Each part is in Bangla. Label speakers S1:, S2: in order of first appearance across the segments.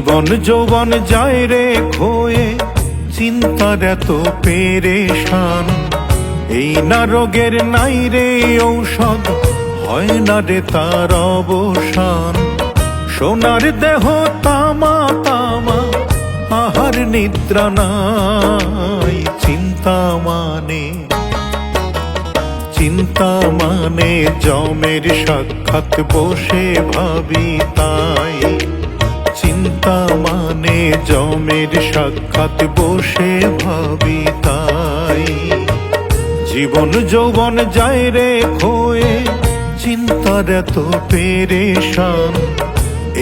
S1: জীবন যৌবন যায় রে খোয়ে, চিন্তার এত পেরেশান। এই না রোগের নাই রে ঔষধ, হয় না রে তার অবসান। সোনার দেহ তামা তামা, আহার নিদ্রা নাই, চিন্তা মানে। চিন্তা মানে জমের সাক্ষাৎ বসে ভাবি তাই। চিন্তা মানে জমের সাক্ষাৎ বসে ভাবি তাই। জীবন যৌবন যায় রে খোয়ে, চিন্তার এত পেরেশান।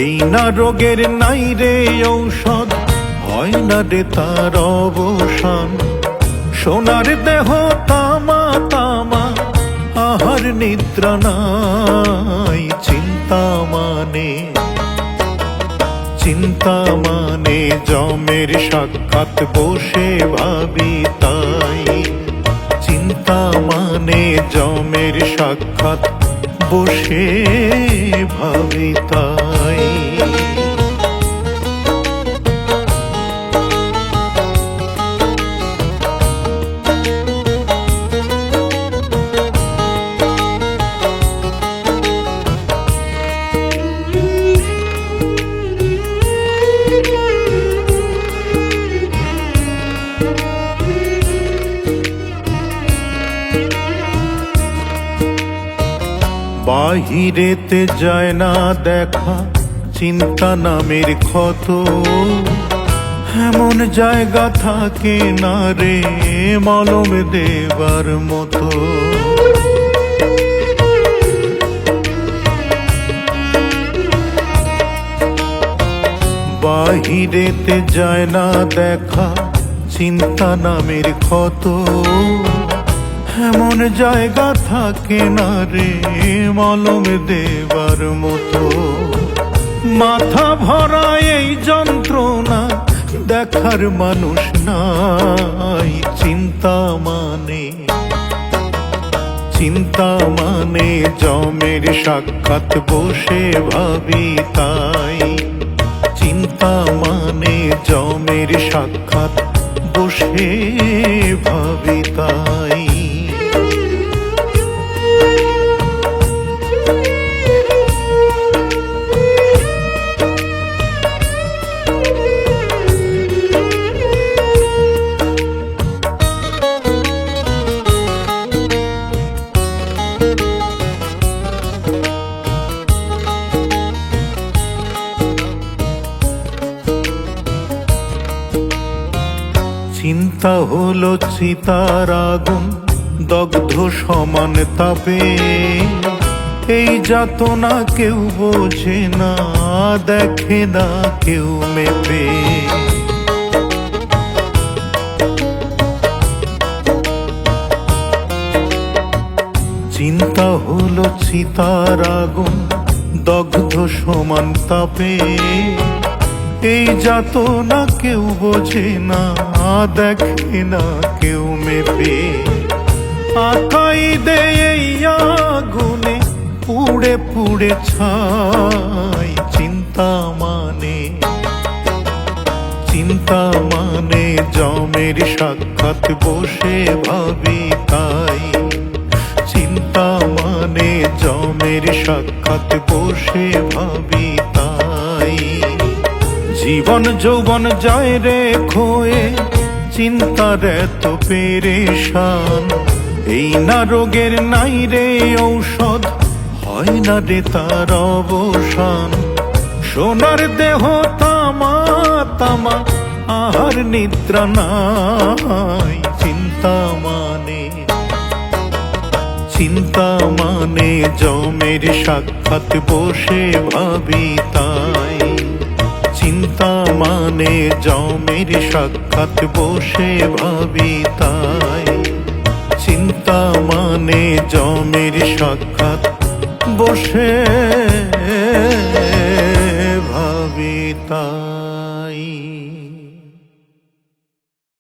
S1: এই না রোগের নাই রে ঔষধ, হয় না রে তার অবসান। সোনার দেহ তামা তামা, আহার নিদ্রা নাই চিন্তা মানে জমের সাক্ষাৎ বসে ভাবি তাই। চিন্তা মানে জমের সাক্ষাৎ বসে ভাবি তাই। বাহিরেতে যায় না দেখা, চিন্তা নামের ক্ষত। এমন জায়গা থাকে না রে, মলম দেবার মতো। বাহিরেতে যায় না দেখা, চিন্তা নামের ক্ষত। এমন জায়গা থাকে না রে, মলম দেবার মতো। মাথা ভরা এই যন্ত্রণা দেখার মানুষ নাই, চিন্তা মানে। চিন্তা মানে জমের সাক্ষাৎ, বসে ভাবি তাই। চিন্তা মানে জমের সাক্ষাৎ, বসে ভাবি তাই। চিন্তা হলো চিতার আগুন দগ্ধ সমান তাপে। এই যাতনা কেউ বোঝে না, দেখে না কেউ মেপে। চিন্তা হলো চিতার আগুন দগ্ধ সমান তাপে। এই যাত না কেউ বোঝে না দেখে না কেউ মেপে। আকাই দে আগুনে পুড়ে পুড়ে ছাই, চিন্তা মানে চিন্তা মানে জমের সাক্ষাৎ বসে ভাবি তাই। চিন্তা মানে জমের সাক্ষাৎ বসে ভাবি জীবন যৌবন যায় রে খোয়ে চিন্তার এত পেরেশান। এই না রোগের নাই রে ঔষধ, হয় না রে তার অবসান। সোনার দেহ তামা তামা, আহার নিদ্রা নাই, চিন্তা মানে। চিন্তা মানে জমের সাক্ষাৎ বসে ভাবি তাই চিন্তা মানে জমের সাক্ষাৎ বসে ভাবি তাই। চিন্তা মানে জমের সাক্ষাৎ বসে ভাবি তাই।